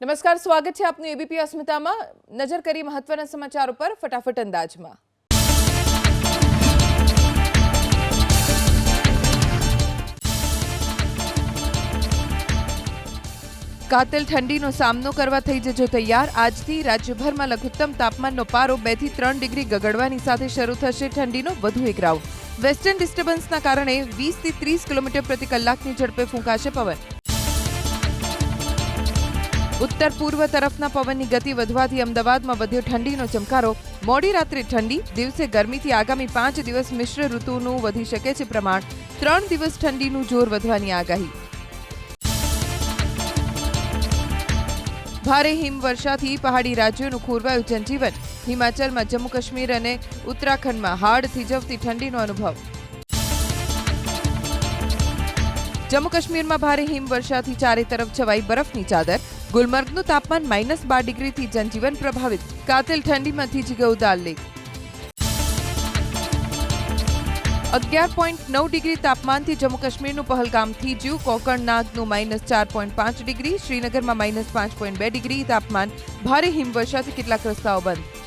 નમસ્કાર, સ્વાગત છે આપનું એબીપી અસ્મિતામાં. નજર કરી મહત્વના સમાચારો પર ફટાફટ અંદાજમાં. કાતિલ ઠંડીનો સામનો કરવા થઈ જજો તૈયાર. આજથી રાજ્યભરમાં લઘુત્તમ તાપમાનનો પારો બેથી ત્રણ ડિગ્રી ગગડવાની સાથે શરૂ થશે ઠંડીનો વધુ એક રાઉન્ડ વેસ્ટર્ન ડિસ્ટર્બન્સના કારણે વીસથી ત્રીસ કિલોમીટર પ્રતિ કલાકની ઝડપે ફૂંકાશે પવન. ઉત્તર પૂર્વ તરફના પવનની ગતિ વધવાથી અમદાવાદમાં વધ્યો ઠંડીનો ચમકારો. મોડી રાત્રે ઠંડી, દિવસે ગરમીથી આગામી પાંચ દિવસ મિશ્ર ઋતુનું વધી શકે છે પ્રમાણ. ત્રણ દિવસ ઠંડીનું જોર વધવાની આગાહી. ભારે હિમવર્ષાથી પહાડી રાજ્યોનું ખોરવાયું જનજીવન. હિમાચલમાં જમ્મુ કાશ્મીર અને ઉત્તરાખંડમાં હાડ થીજવતી ઠંડીનો અનુભવ. જમ્મુ કાશ્મીરમાં ભારે હિમવર્ષાથી ચારે તરફ છવાઈ બરફની ચાદર. ગુલમર્ગનું તાપમાન માઇનસ બાર ડિગ્રીથી જનજીવન પ્રભાવિત. કાતિલ ઠંડીમાંથી જીગવ દાલ લેક. અગિયાર પોઈન્ટ નવ ડિગ્રી તાપમાનથી જમ્મુ કાશ્મીરનું પહલગામ થીજ્યું કોકણનાગનું માઇનસ ચાર પોઈન્ટ પાંચ ડિગ્રી, શ્રીનગરમાં માઇનસ પાંચ પોઈન્ટ બે ડિગ્રી, તાપમાન ભારે હિમવર્ષાથી કેટલાક રસ્તાઓ બંધ.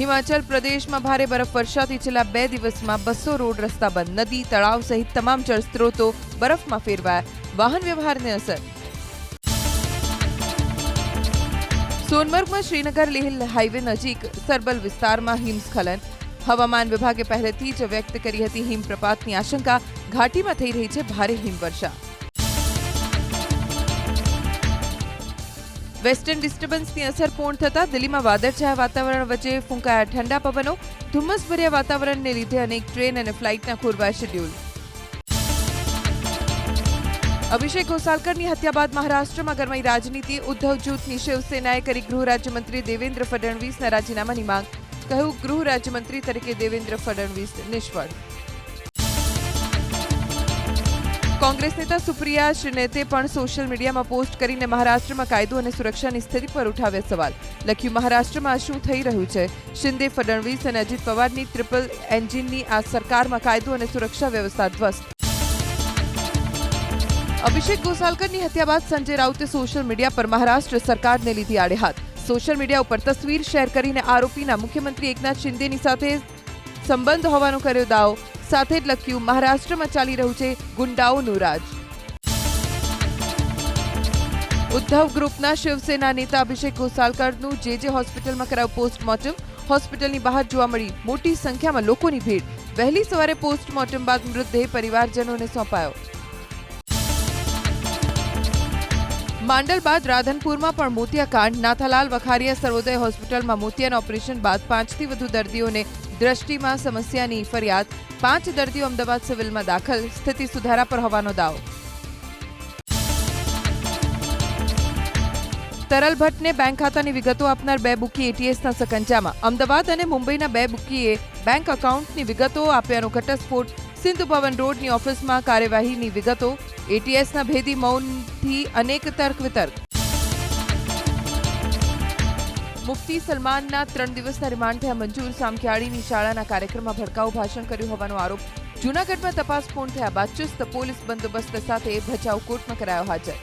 હિમાચલ પ્રદેશમાં ભારે બરફવર્ષાથી છેલ્લા બે દિવસમાં બસો રોડ રસ્તા બંધ. નદી, તળાવ સહિત તમામ જળસ્ત્રોતો બરફમાં ફેરવાયા. વાહન વ્યવહારને અસર. સોનમર્ગમાં શ્રીનગર લેહ હાઈવે નજીક સરબલ વિસ્તારમાં હિમસ્ખલન. હવામાન વિભાગે પહેલેથી જ વ્યક્ત કરી હતી હિમપ્રપાતની આશંકા. ઘાટીમાં થઈ રહી છે ભારે હિમવર્ષા. વેસ્ટર્ન ડિસ્ટર્બન્સની અસર પૂર્ણ થતાં દિલ્હીમાં વાદળછાયા વાતાવરણ વચ્ચે ફૂંકાયા ઠંડા પવનો. ધુમ્મસભર્યા વાતાવરણને લીધે અનેક ટ્રેન અને ફ્લાઇટના ખોરવાયા શેડ્યુલ. અભિષેક ઘોસાલકરની હત્યા બાદ મહારાષ્ટ્રમાં ગરમાઈ રાજનીતિ. ઉદ્ધવ જૂથની શિવસેનાએ કરી ગૃહ રાજ્યમંત્રી દેવેન્દ્ર ફડણવીસના રાજીનામાની માંગ. કહ્યું, ગૃહ રાજ્યમંત્રી તરીકે દેવેન્દ્ર ફડણવીસ નિષ્ફળ. કોંગ્રેસ નેતા સુપ્રિયા શ્રીનેતે પણ સોશિયલ મીડિયામાં પોસ્ટ કરીને મહારાષ્ટ્રમાં કાયદો અને સુરક્ષાની સ્થિતિ પર ઉઠાવ્યા સવાલ. લખ્યું, મહારાષ્ટ્રમાં શું થઈ રહ્યું છે? શિંદે ફડણવીસ અને અજીત પવારની ટ્રિપલ એન્જિનની આ સરકારમાં કાયદો અને સુરક્ષા વ્યવસ્થા ધ્વસ્ત. અભિષેક ગોસાલકરની હત્યા બાદ સંજય રાઉતે સોશિયલ મીડિયા પર મહારાષ્ટ્ર સરકારને લીધી આડે હાથ સોશિયલ મીડિયા ઉપર તસવીર શેર કરીને આરોપીના મુખ્યમંત્રી એકનાથ શિંદેની સાથે સંબંધ હોવાનો કર્યો દાવો. સાથે જ લખ્યું, મહારાષ્ટ્રમાં ચાલી રહ્યું છે ગુંડાઓનું રાજ. ઉદ્ધવ ગ્રુપના શિવસેના નેતા અભિષેક ગોસાલકરનું જે જે હોસ્પિટલમાં કરાયું પોસ્ટમોર્ટમ, હોસ્પિટલની બહાર જોવા મળી મોટી સંખ્યામાં લોકોની ભીડ. વહેલી સવારે પોસ્ટમોર્ટમ બાદ મૃતદેહ પરિવારજનોને સોંપાયો. માંડલ બાદ રાધનપુરમાં પણ મોતિયાકાંડ નાથાલાલ વખારિયા સર્વોદય હોસ્પિટલમાં મોતિયાના ઓપરેશન બાદ પાંચથી વધુ દર્દીઓને દ્રષ્ટિમાં સમસ્યાની ફરિયાદ. પાંચ દર્દીઓ અમદાવાદ સિવિલમાં દાખલ. સ્થિતિ સુધારા પર હોવાનો દાવો. તરલ ભટ્ટને બેંક ખાતાની વિગતો આપનાર બે બુકી એટીએસના સકંજામાં. અમદાવાદ અને મુંબઈના બે બુકીએ બેંક એકાઉન્ટની વિગતો આપ્યાનો ઘટસ્ફોટ. સિંધુ ભવન રોડની ઓફિસમાં કાર્યવાહીની વિગતો. એટીએસના ભેદી મૌનથી અનેક તર્ક વિતર્ક. મુફ્તી સલમાનના ત્રણ દિવસના રિમાન્ડ થયા મંજૂર. સામખિયાળીની શાળાના કાર્યક્રમમાં ભડકાઉ ભાષણ કર્યું હોવાનો આરોપ. જૂનાગઢમાં તપાસ પૂર્ણ થયા બાદ ચુસ્ત પોલીસ બંદોબસ્ત સાથે ભચાઉ કોર્ટમાં કરાયો હાજર.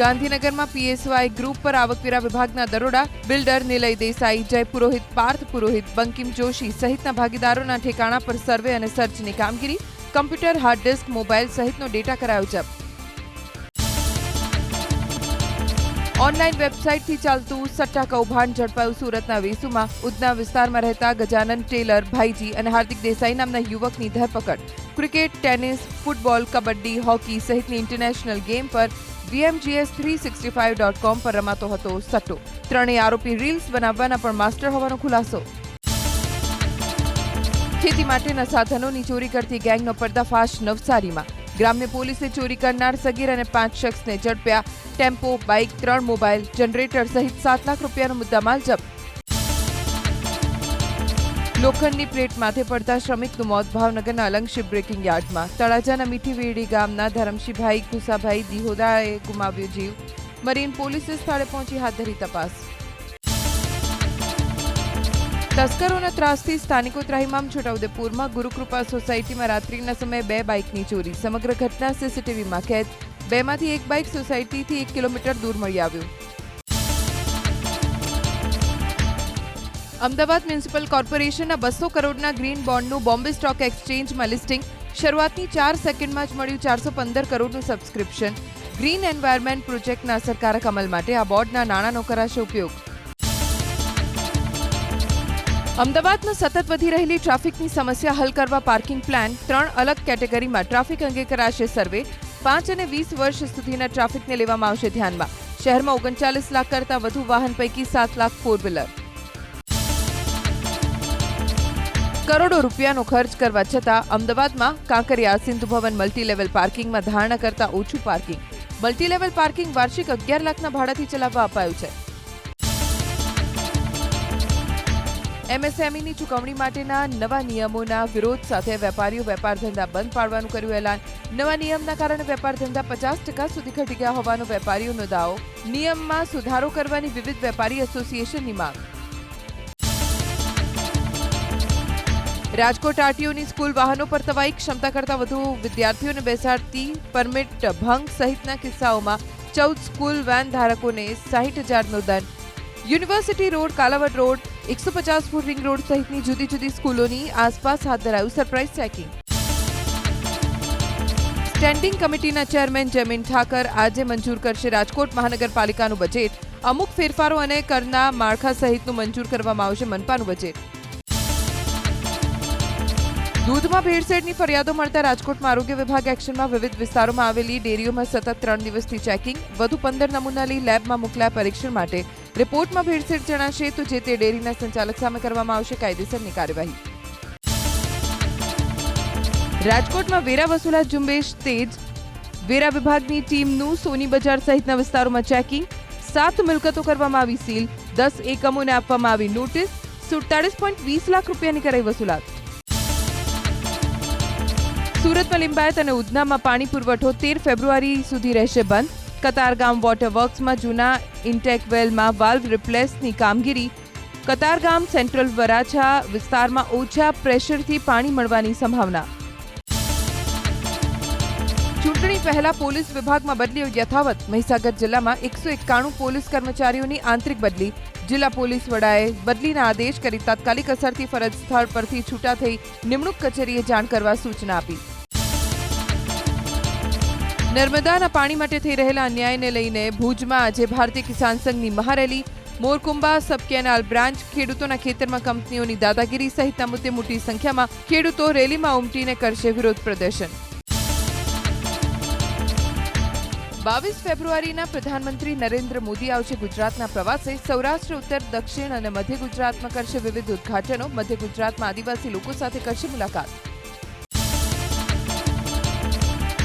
ગાંધીનગરમાં પીએસવાય ગ્રુપ પર આવકવેરા વિભાગના દરોડા. બિલ્ડર નિલય દેસાઈ, જય પુરોહિત, પાર્થ પુરોહિત, બંકિમ જોશી સહિતના ભાગીદારોના ઠેકાણા પર સર્વે અને સર્ચની કામગીરી. કમ્પ્યુટર હાર્ડ ડિસ્ક, મોબાઈલ સહિતનો ડેટા કરાયો જપ્ત. ઓનલાઈન વેબસાઇટથી ચાલતું સટ્ટા કૌભાંડ ઝડપાયું સુરતના વેસુમાં. ઉધના વિસ્તારમાં રહેતા ગજાનન ટેલર, ભાઈજી અને હાર્દિક દેસાઈ નામના યુવકની ધરપકડ. Cricket, tennis, football, kabaddi, hockey સહિતની ઇન્ટરનેશનલ ગેમ પર VMGS three sixty five dot com પર રમાતો હતો સટ્ટો. ત્રણેય આરોપી રીલ્સ બનાવવાના પણ માસ્ટર હોવાનો ખુલાસો. ખેતી માટેના સાધનોની ચોરી કરતી ગેંગનો પર્દાફાશ નવસારીમાં. ગ્રામ્ય પોલીસે ચોરી કરનાર સગીર અને પાંચ શખ્સને ઝડપ્યા ટેમ્પો, બાઇક, ત્રણ મોબાઈલ જનરેટર સહિત સાત લાખ રૂપિયાનો મુદ્દામાલ જપ્ત. લોખંડની પ્લેટ માથે પડતા શ્રમિકનું મોત ભાવનગરના અલંગ શિપ બ્રેકિંગ યાર્ડમાં. તળાજાના મીઠીવેડી ગામના ધરમશીભાઈ કુસાભાઈ દિહોદાએ ગુમાવ્યો જીવ. મરીન પોલીસે સ્થળે પહોંચી હાથ ધરી તપાસ. તસ્કરોના ત્રાસથી સ્થાનિકો ત્રાહિમામ છોટાઉદેપુરમાં ગુરુકૃપા સોસાયટીમાં રાત્રિના સમયે બે બાઇકની ચોરી. સમગ્ર ઘટના સીસીટીવીમાં કેદ. બેમાંથી એક બાઇક સોસાયટીથી એક કિલોમીટર દૂર મળી આવ્યું. અમદાવાદ મ્યુનિસિપલ કોર્પોરેશનના બસો કરોડના ગ્રીન બોન્ડનું બોમ્બે સ્ટોક એક્સચેન્જમાં લિસ્ટિંગ. શરૂઆતની ચાર સેકન્ડમાં જ મળ્યું ચારસો પંદર કરોડનું સબસ્ક્રિપ્શન. ગ્રીન એન્વાયરમેન્ટ પ્રોજેક્ટના અસરકારક અમલ માટે આ બોર્ડના નાણાંનો કરાશે ઉપયોગ. અમદાવાદમાં સતત વધી રહેલી ટ્રાફિકની સમસ્યા હલ કરવા પાર્કિંગ પ્લાન ત્રણ અલગ કેટેગરીમાં ટ્રાફિક અંગે કરાશે સર્વે. પાંચ અને વીસ વર્ષ સુધીના ટ્રાફિકને લેવામાં આવશે ધ્યાનમાં. શહેરમાં ઓગણચાલીસ લાખ કરતાં વધુ વાહન પૈકી સાત લાખ ફોર વ્હીલર. કરોડો રૂપિયાનો ખર્ચ કરવા છતાં અમદાવાદમાં કાંકરિયા સિંધુ ભવન મલ્ટી લેવલ પાર્કિંગમાં ધારણા કરતાં ઓછું પાર્કિંગ મલ્ટી લેવલ પાર્કિંગ વાર્ષિક અગિયાર લાખના ભાડાથી ચલાવવા અપાયું છે. એમએસએમઈની ચૂકવણી માટેના નવા નિયમોના વિરોધ સાથે વેપારીઓ વેપાર ધંધા બંધ પાડવાનું કર્યું એલાન. નવા નિયમના કારણે વેપાર ધંધા પચાસ ટકા સુધી ઘટી ગયા હોવાનો વેપારીઓનો દાવો. નિયમમાં સુધારો કરવાની વિવિધ વેપારી એસોસિએશનની માંગ. રાજકોટ આરટીઓની સ્કૂલ વાહનો પર તવાઈ ક્ષમતા કરતાં વધુ વિદ્યાર્થીઓને બેસાડતી પરમિટ ભંગ સહિતના કિસ્સાઓમાં ચૌદ સ્કૂલ વેન ધારકોને સાહીઠ હજારનો દંડ. યુનિવર્સિટી રોડ, કાલાવડ રોડ એકસો પચાસ ફૂટ રિંગ રોડ સહિતની જુદી જુદી સ્કૂલોની આસપાસ હાથ ધરાયું સરપ્રાઇઝ ચેકિંગ. સ્ટેન્ડિંગ કમિટીના ચેરમેન જમીન ઠાકર આજે મંજૂર કરશે રાજકોટ મહાનગરપાલિકાનું બજેટ. અમુક ફેરફારો અને કરના માળખા સહિતનું મંજૂર કરવામાં આવશે મનપાનું બજેટ. દૂધમાં ભેળસેળની ફરિયાદો મળતા રાજકોટમાં આરોગ્ય વિભાગ એક્શનમાં વિવિધ વિસ્તારોમાં આવેલી ડેરીઓમાં સતત ત્રણ દિવસથી ચેકિંગ. વધુ પંદર નમૂના લઈ લેબમાં મોકલાયા પરીક્ષણ માટે રિપોર્ટમાં ભેળસેળ જણાશે તો જે તે ડેરીના સંચાલક સામે કરવામાં આવશે કાયદેસરની કાર્યવાહી. રાજકોટમાં વેરા વસૂલાત ઝુંબેશ તેજ વેરા વિભાગની ટીમનું સોની બજાર સહિતના વિસ્તારોમાં ચેકિંગ. સાત મિલકતો કરવામાં આવી સીલ. દસ એકમોને આપવામાં આવી નોટિસ. સુડતાળીસ પોઈન્ટ વીસ લાખ રૂપિયાની કરાઈ વસૂલાત. સુરતમાં લિંબાયત અને ઉધનામાં પાણી પુરવઠો તેર ફેબ્રુઆરી સુધી રહેશે બંધ. કતારગામ વોટર વર્ક્સમાં જૂના ઇન્ટેક વેલમાં વાલ્વ રિપ્લેસની કામગીરી. કતારગામ સેન્ટ્રલ વરાછા વિસ્તારમાં ઓછા પ્રેશરથી પાણી મળવાની સંભાવના. ચૂંટણી પહેલા પોલીસ વિભાગમાં બદલીઓ યથાવત. મહીસાગર જિલ્લામાં એકસો એકાણું પોલીસ કર્મચારીઓની આંતરિક બદલી. જિલ્લા પોલીસ વડાએ બદલીના આદેશ કરી તાત્કાલિક અસરથી ફરજ સ્થળ પરથી છૂટા થઈ નિમણૂક કચેરીએ જાણ કરવા સૂચના આપી. નર્મદાના પાણી માટે થઈ રહેલા અન્યાયને લઈને ભુજમાં આજે ભારતીય કિસાન સંઘની મહારેલી. મોરકુંબા સબ કેનાલ બ્રાન્ચ ખેડૂતોના ખેતરમાં કંપનીઓની દાદાગીરી સહિતના મુદ્દે મોટી સંખ્યામાં ખેડૂતો રેલીમાં ઉમટીને કરશે વિરોધ પ્રદર્શન. બાવીસ ફેબ્રુઆરીના પ્રધાનમંત્રી નરેન્દ્ર મોદી આવશે ગુજરાતના પ્રવાસે. સૌરાષ્ટ્ર, ઉત્તર, દક્ષિણ અને મધ્ય ગુજરાતમાં કરશે વિવિધ ઉદ્ઘાટનો. મધ્ય ગુજરાતમાં આદિવાસી લોકો સાથે કરશે મુલાકાત.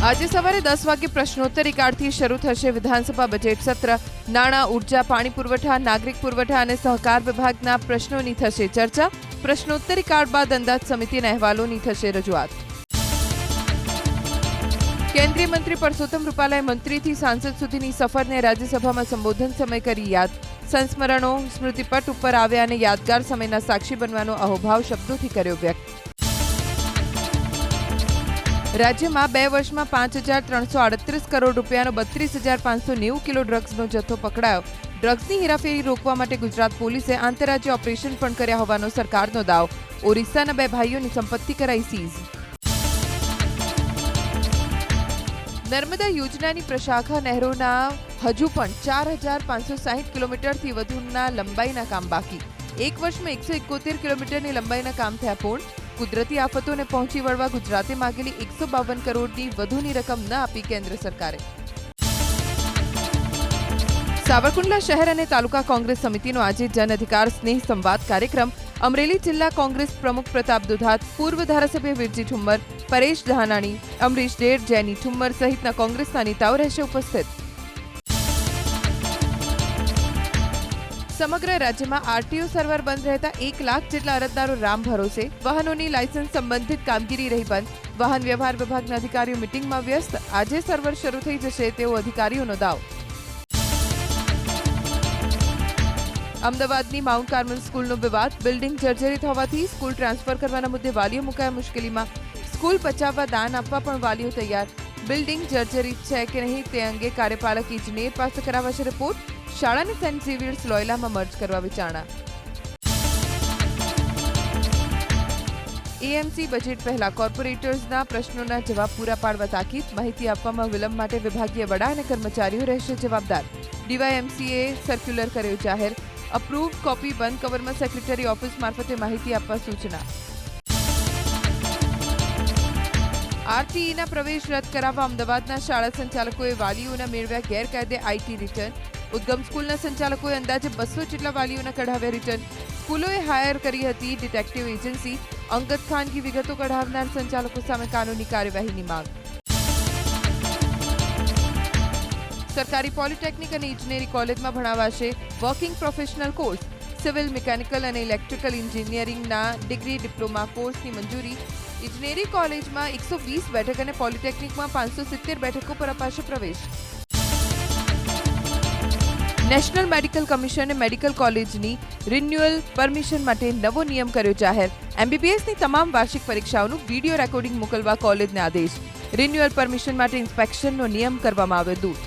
આજે સવારે દસ વાગે પ્રશ્નોત્તરી શરૂ થશે વિધાનસભા બજેટ સત્ર. નાણાં, ઊર્જા, પાણી પુરવઠા, નાગરિક પુરવઠા અને સહકાર વિભાગના પ્રશ્નોની થશે ચર્ચા. પ્રશ્નોત્તરી બાદ અંદાજ સમિતિના અહેવાલોની થશે રજૂઆત. કેન્દ્રીય મંત્રી પરસોત્તમ રૂપાલાએ મંત્રીથી સાંસદ સુધીની સફરને રાજ્યસભામાં સંબોધન સમય કરી યાદ. સંસ્મરણો, સ્મૃતિપટ ઉપર આવ્યા અને યાદગાર સમયના સાક્ષી બનવાનો અહોભાવ શબ્દોથી કર્યો વ્યક્ત. રાજ્યમાં બે વર્ષમાં પાંચ હજાર ત્રણસો આડત્રીસ કરોડ રૂપિયાનો બત્રીસ હજાર પાંચસો નેવું કિલો ડ્રગ્સનો જથ્થો પકડાયો. ડ્રગ્સની હેરાફેરી રોકવા માટે ગુજરાત પોલીસે આંતરરાજ્ય ઓપરેશન પણ કર્યા હોવાનો સરકારનો દાવ. ઓરિસ્સાના બે ભાઈઓની સંપત્તિ કરાઈ સીઝ. નર્મદા યોજનાની પ્રશાખા નહેરોના હજુ પણ ચાર હજાર પાંચસો સાહીઠ કિલોમીટરથી વધુના લંબાઈના કામ બાકી. એક વર્ષમાં એકસો એકોતેર કિલોમીટરની લંબાઈના કામ થયા પૂર્ણ. કુદરતી આફતોને પહોંચી વળવા ગુજરાતે માગેલી એકસો બાવન કરોડની વધુની રકમ ન આપી કેન્દ્ર સરકારે. સાવરકુંડલા શહેર અને તાલુકા કોંગ્રેસ સમિતિનો આજે જન અધિકાર સ્નેહ સંવાદ કાર્યક્રમ. અમરેલી જિલ્લા કોંગ્રેસ પ્રમુખ પ્રતાપ દુધાત, પૂર્વ ધારાસભ્ય વિરજી ઠુમ્મર, પરેશ દહાનાણી અમરીશ ડેર જેની ઠુમ્મર સહિતના કોંગ્રેસના નેતાઓ રહેશે ઉપસ્થિત. સમગ્ર રાજ્યમાં આરટીઓ સર્વર બંધ રહેતા એક લાખ જેટલા અરજદારો રામ ભરોસે, વાહનોની લાયસન્સ સંબંધિત કામગીરી રહી બંધ. વાહન વ્યવહાર વિભાગના અધિકારીઓ મિટિંગમાં વ્યસ્ત. આજે સર્વર શરૂ થઈ જશે તેવો અધિકારીઓનો દાવ. અમદાવાદની માઉન્ટ કાર્મલ સ્કૂલનો વિવાદ. બિલ્ડિંગ જર્જરિત હોવાથી સ્કૂલ ટ્રાન્સફર કરવાના મુદ્દે વાલીઓ મુકાયા મુશ્કેલીમાં. સ્કૂલ બચાવવા દાન આપવા પણ વાલીઓ તૈયાર. બિલ્ડિંગ જર્જરિત છે કે નહીં તે અંગે કાર્યપાલક ઇજનેર પાસે કરાવાશે રિપોર્ટ શાળાને સેન્ટ ઝેવિયર્સ લોયલામાં મર્જ કરવા વિચારણા. એએમસી બજેટ પહેલા કોર્પોરેટર્સના પ્રશ્નોના જવાબ પૂરા પાડવા તાકીદ, માહિતી આપવામાં વિલંબ માટે વિભાગીય વડા અને કર્મચારીઓ રહેશે જવાબદાર. ડીવાયએમસીએ સર્ક્યુલર કર્યો જાહેર. અપ્રુવ્ડ કોપી બંધ કવરમાં સેક્રેટરી ઓફિસ મારફતે માહિતી આપવા સૂચના. આરટીઈના પ્રવેશ રદ કરાવવા અમદાવાદના શાળા સંચાલકોએ વાલીઓના મેળવ્યા ગેરકાયદે આઈટી રિટર્ન ઉદ્ગમ સ્કૂલના સંચાલકોએ અંદાજે બસો જેટલા વાલીઓના કઢાવ્યા રિટર્ન સ્કૂલોએ હાયર કરી હતી ડિટેક્ટિવ એજન્સી અંગત ખાનગી વિગતો કઢાવનાર સંચાલકો સામે કાનૂની કાર્યવાહીની માંગ. સરકારી પોલિટેકનિક અને ઇજનેરી કોલેજમાં ભણાવાશે working professional course civil mechanical અને ઇલેક્ટ્રિકલ એન્જિનિયરિંગના ડિગ્રી ડિપ્લોમા કોર્સની મંજૂરી. ઇજનેરી કોલેજમાં એકસો વીસ બેઠક અને પોલિટેકનિકમાં પાંચસો સિત્તેર બેઠકો પર અપાશે પ્રવેશ. નેશનલ મેડિકલ કમિશને મેડિકલ કોલેજની રિન્યુઅલ પરમિશન માટે નવો નિયમ કર્યો જાહેર. એમબીબીએસની તમામ વાર્ષિક પરીક્ષાઓનું વીડિયો રેકોર્ડિંગ મોકલવા કોલેજને આદેશ. રિન્યુઅલ પરમિશન માટે ઇન્સ્પેક્શનનો નિયમ કરવામાં આવ્યો દૂર.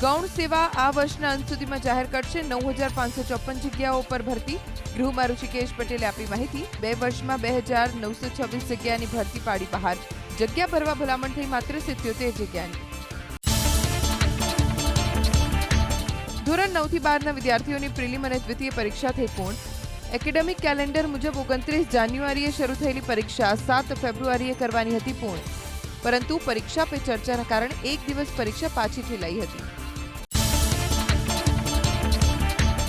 ગૌણ સેવા આ વર્ષના અંત સુધીમાં જાહેર કરશે નવ હજાર પાંચસો ચોપન જગ્યાઓ પર ભરતી. ગૃહમાં ઋષિકેશ પટેલે આપી માહિતી, બે વર્ષમાં બે હજાર નવસો છવ્વીસ જગ્યાની ભરતી પાડી બહાર. જગ્યા ભરવા ભલામણ થઈ માત્ર સિત્યોતેર જગ્યાની. ધોરણ નવથી બારના વિદ્યાર્થીઓની પ્રિલિમ અને દ્વિતીય પરીક્ષા થઈ પૂર્ણ. એકેડેમિક કેલેન્ડર મુજબ ઓગણત્રીસ જાન્યુઆરીએ શરૂ થયેલી પરીક્ષા સાત ફેબ્રુઆરીએ કરવાની હતી પૂર્ણ. પરંતુ પરીક્ષા પે ચર્ચાના કારણે એક દિવસ પરીક્ષા પાછીથી લઈ હતી.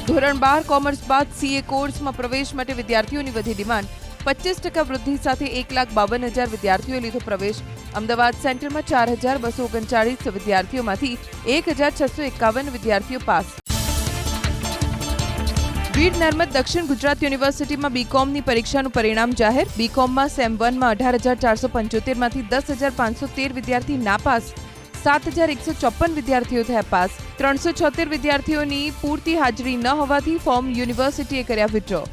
ધોરણ બાર કોમર્સ બાદ સીએ કોર્સમાં પ્રવેશ માટે વિદ્યાર્થીઓની વધી ડિમાન્ડ. પચીસ ટકા વૃદ્ધિ સાથે એક લાખ બાવન હજાર વિદ્યાર્થીઓએ લીધો પ્રવેશ. અમદાવાદ સેન્ટરમાં ચાર હજાર બસો ઓગણચાળીસ વિદ્યાર્થીઓમાંથી એક હજાર છસો એકાવન વિદ્યાર્થીઓ પાસ. વીર નર્મદ દક્ષિણ ગુજરાત યુનિવર્સિટીમાં બીકોમની પરીક્ષાનું પરિણામ જાહેર. બીકોમમાં સેમ વનમાં અઢાર હજાર ચારસો પંચોતેરમાંથી દસ હજાર પાંચસો તેર વિદ્યાર્થી નાપાસ સાત હજાર એકસો ચોપન વિદ્યાર્થીઓ થયા પાસ. ત્રણસો છોતેર વિદ્યાર્થીઓની પૂરતી હાજરી ન હોવાથી ફોર્મ યુનિવર્સિટીએ કર્યા વિડ્રો.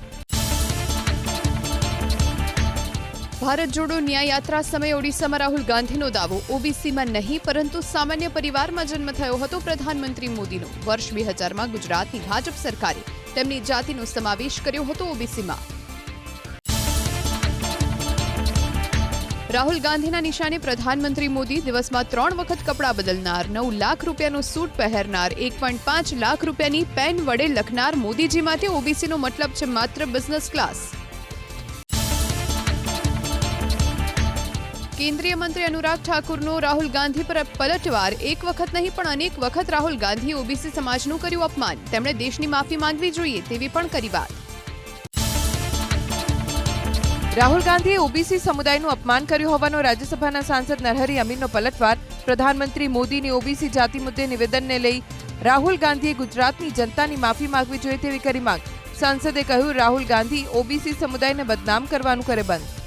ભારત જોડો ન્યાય યાત્રા સમયે ઓડિશામાં રાહુલ ગાંધીનો દાવો. ઓબીસીમાં નહીં, પરંતુ સામાન્ય પરિવારમાં જન્મ થયો હતો પ્રધાનમંત્રી મોદીનો. વર્ષ બે હજારમાં ગુજરાતની ભાજપ સરકારે તેમની જાતિનો સમાવેશ કર્યો હતો ઓબીસીમાં. રાહુલ ગાંધીના નિશાને પ્રધાનમંત્રી મોદી દિવસમાં ત્રણ વખત કપડાં બદલનાર, નવ લાખ રૂપિયાનો સૂટ પહેરનાર, એક પોઈન્ટ પાંચ લાખ રૂપિયાની પેન વડે લખનાર મોદીજી માટે ઓબીસીનો મતલબ છે માત્ર બિઝનેસ ક્લાસ કેન્દ્રીય મંત્રી અનુરાગ ઠાકુરનો રાહુલ ગાંધી પર પલટવાર. એક વખત નહીં, પણ અનેક વખત રાહુલ ગાંધીએ ઓબીસી સમાજનું કર્યું અપમાન. તેમણે દેશની માફી માંગવી જોઈએ તેવી પણ કરી વાત. રાહુલ ગાંધીએ ઓબીસી સમુદાયનું અપમાન કર્યું હોવાનો રાજ્યસભાના સાંસદ નરહરી અમીરનો પલટવાર. પ્રધાનમંત્રી મોદીની ઓબીસી જાતિ મુદ્દે નિવેદનને લઈ રાહુલ ગાંધીએ ગુજરાતની જનતાની માફી માંગવી જોઈએ તેવી કરી માંગ. સાંસદે કહ્યું, રાહુલ ગાંધી ઓબીસી સમુદાયને બદનામ કરવાનું કરે બંધ.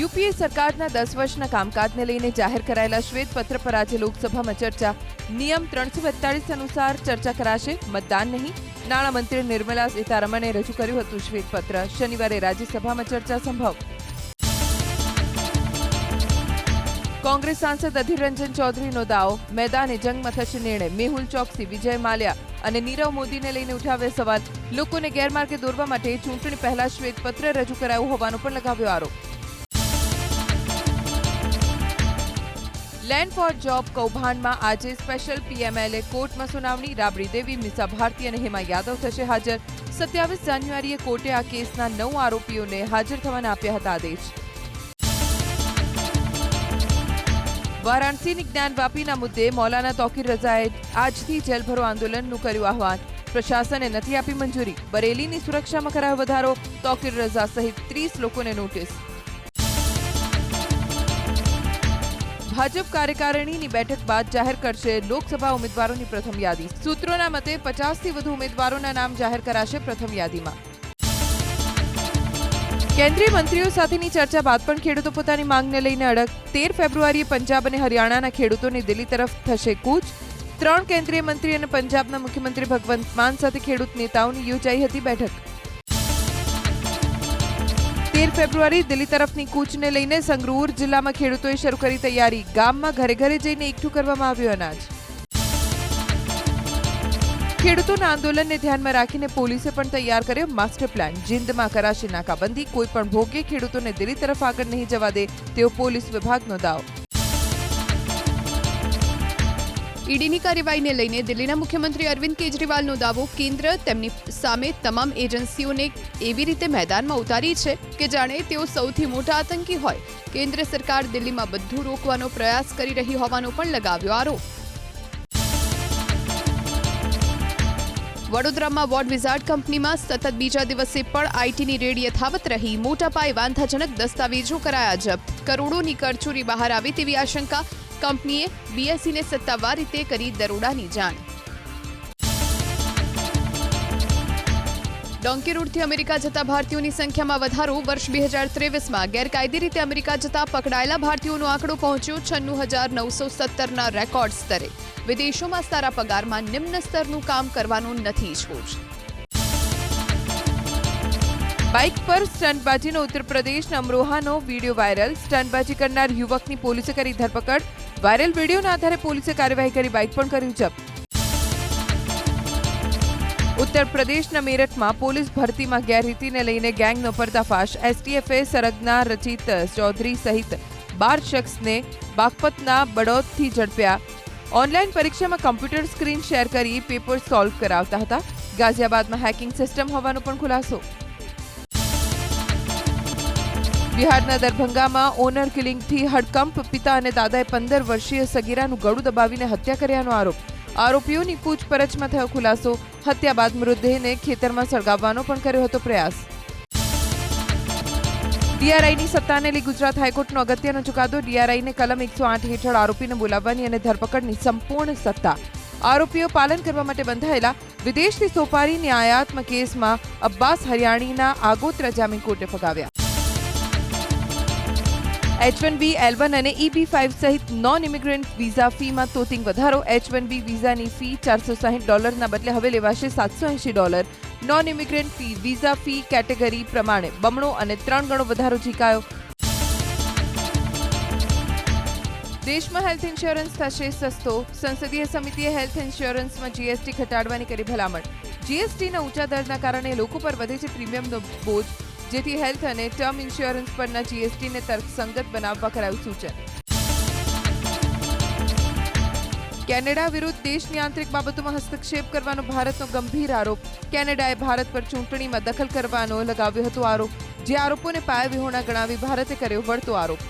યુપીએ સરકારના દસ વર્ષના કામકાજને લઈને જાહેર કરાયેલા શ્વેતપત્ર પર આજે લોકસભામાં ચર્ચા. નિયમ ત્રણસો બેતાળીસ અનુસાર ચર્ચા કરાશે, મતદાન નહીં. નાણામંત્રી નિર્મલા સીતારમણે રજૂ કર્યું હતું શ્વેતપત્ર. શનિવારે રાજ્યસભામાં ચર્ચા સંભવ. કોંગ્રેસ સાંસદ અધીર રંજન ચૌધરીનો દાવો. મેદાને જંગમાં થશે નિર્ણય. મેહુલ ચોકસી, વિજય માલ્યા અને નીરવ મોદીને લઈને ઉઠાવ્યા સવાલ. લોકોને ગેરમાર્ગે દોરવા માટે ચૂંટણી પહેલા શ્વેતપત્ર રજૂ કરાયું હોવાનો પણ લગાવ્યો આરોપ. લેન્ડ ફોર જોબ કૌભાંડમાં આજે સ્પેશિયલ પીએમએલએ કોર્ટમાં સુનાવણી. રાબડી દેવી, મિસા ભારતી અને હેમા યાદવ થશે હાજર. સત્યાવીસ જાન્યુઆરીએ કોર્ટે આ કેસના નવ આરોપીઓને હાજર થવાના આપ્યા હતા આદેશ. વારાણસીની જ્ઞાન વાપીના મુદ્દે મૌલાના તોકીર રઝાએ આજથી જેલભરો આંદોલનનું કર્યું આહવાન. પ્રશાસને નથી આપી મંજૂરી. બરેલીની સુરક્ષામાં કરાયો વધારો. તોકીર રઝા સહિત ત્રીસ લોકોને નોટિસ. ભાજપ કાર્યકારિણીની બેઠક બાદ જાહેર કરશે લોકસભા ઉમેદવારોની પ્રથમ યાદી. સૂત્રોના મતે પચાસથી વધુ ઉમેદવારોના નામ જાહેર કરાશે પ્રથમ યાદીમાં. કેન્દ્રીય મંત્રીઓ સાથેની ચર્ચા બાદ પણ ખેડૂતો પોતાની માંગને લઈને અડગ. તેર ફેબ્રુઆરીએ પંજાબ અને હરિયાણાના ખેડૂતોની દિલ્હી તરફ થશે કૂચ. ત્રણ કેન્દ્રીય મંત્રી અને પંજાબના મુખ્યમંત્રી ભગવંત માન સાથે ખેડૂત નેતાઓની યોજાઈ હતી બેઠક. તેર ફેબ્રુઆરી દિલ્હી તરફની કૂચને લઈને સંગરૂર જિલ્લામાં ખેડૂતોએ શરૂ કરી તૈયારી. ગામમાં ઘરે ઘરે જઈને એકઠું કરવામાં આવ્યું અનાજ. ખેડૂતોના આંદોલનને ધ્યાનમાં રાખીને પોલીસે પણ તૈયાર કર્યો માસ્ટર પ્લાન. જિંદમાં કરાશે નાકાબંધી, કોઈ પણ ભોગે ખેડૂતોને દિલ્હી તરફ આગળ નહીં જવા દે તેવો પોલીસ વિભાગનો દાવ. ઈડીની કાર્યવાહીને લઈને દિલ્હીના મુખ્યમંત્રી અરવિંદ કેજરીવાલનો દાવો, કેન્દ્ર તેમની સામે તમામ એજન્સીઓને એવી રીતે મેદાનમાં ઉતારી છે કે જાણે તેઓ સૌથી મોટા આતંકી હોય. કેન્દ્ર સરકાર દિલ્હીમાં બધું રોકવાનો પ્રયાસ કરી રહી હોવાનો પણ લગાવ્યો આરોપ. વડોદરામાં વોર્ડ વિઝાર્ડ કંપનીમાં સતત બીજા દિવસે પણ આઈટીની રેડ યથાવત રહી. મોટા પાયે વાંધાજનક દસ્તાવેજો કરાયા જપ્ત. કરોડોની કરચોરી બહાર આવી તેવી આશંકા કંપનીએ બીએસસીને સત્તાવાર રીતે કરી દરોડાની જાણ. ડોંકી રૂટથી અમેરિકા જતા ભારતીયોની સંખ્યામાં વધારો વર્ષ બે હજાર ત્રેવીસમાં. ગેરકાયદે રીતે અમેરિકા જતા પકડાયેલા ભારતીયોનો આંકડો પહોંચ્યો છન્નું હજાર નવસો સત્તરના રેકોર્ડ સ્તરે. વિદેશોમાં સારા પગારમાં નિમ્ન સ્તરનું કામ કરવાનું નથી છોડ બાઇક પર સ્ટંટબાજીનો ઉત્તર પ્રદેશના અમરોહાનો વીડિયો વાયરલ. સ્ટંટબાજી કરનાર યુવકની પોલીસે કરી ધરપકડ. વાયરલ વિડીયોના આધારે પોલીસે કાર્યવાહી કરી, બાઇક પણ કર્યું જપ્ત. ઉત્તર પ્રદેશના મેરઠમાં પોલીસ ભરતીમાં ગેરરીતિને લઈને ગેંગનો પર્દાફાશ. એસટીએફએ સરગના રચિત ચૌધરી સહિત બાર શખ્સને બાગપતના બડોદથી ઝડપ્યા. ઓનલાઈન પરીક્ષામાં કમ્પ્યુટર સ્ક્રીન શેર કરી પેપર સોલ્વ કરાવતા હતા. ગાઝિયાબાદમાં હેકિંગ સિસ્ટમ હોવાનો પણ ખુલાસો. બિહારના દરભંગામાં ઓનર કિલિંગથી હડકંપ, પિતા અને દાદાએ પંદર વર્ષીય સગીરાનું ગળું દબાવીને હત્યા કર્યાનો આરોપ. આરોપીઓની પૂછપરછમાં થયો ખુલાસો. હત્યા બાદ મૃતદેહને ખેતરમાં સળગાવવાનો પણ કર્યો હતો પ્રયાસ. ડીઆરઆઈની સત્તાને લઈ ગુજરાત હાઈકોર્ટનો અગત્યનો ચુકાદો. ડીઆરઆઈને કલમ એકસો આઠ હેઠળ આરોપીને બોલાવવાની અને ધરપકડની સંપૂર્ણ સત્તા. આરોપીઓ પાલન કરવા માટે બંધાયેલા વિદેશથી સોપારીની આયાતમાં કેસમાં અબ્બાસ હરિયાણીના આગોતરા જામીન કોર્ટે ફગાવ્યા. H one B L one અને ઇબી ફાઇવ સહિત નોન ઇમિગ્રન્ટ વિઝા ફીમાં તોતિંગ વધારો. એચ વન બી વિઝાની ફી ચારસો સાહીઠ ડોલરના બદલે હવે લેવાશે સાતસો એંશી dollar. Non immigrant fee visa fee category પ્રમાણે બમણો અને ત્રણ ગણો વધારો ઝીકાયો દેશમાં હેલ્થ ઇન્સ્યોરન્સ થશે સસ્તો. સંસદીય સમિતિએ હેલ્થ ઇન્સ્યોરન્સમાં જીએસટી ઘટાડવાની કરી ભલામણ. જીએસટીના ઊંચા દરના કારણે લોકો પર વધે છે પ્રીમિયમનો બોજ. જેથી હેલ્થ અને ટર્મ ઇન્સ્યોરન્સ પરના જીએસટીને તર્કસંગત બનાવવા કરાયું સૂચન. કેનેડા વિરુદ્ધ દેશની આંતરિક બાબતોમાં હસ્તક્ષેપ કરવાનો ભારતનો ગંભીર આરોપ. કેનેડાએ ભારત પર ચૂંટણીમાં દખલ કરવાનો લગાવ્યો હતો આરોપ. જે આરોપોને પાયાવિહોણા ગણાવી ભારતે કર્યો વળતો આરોપ.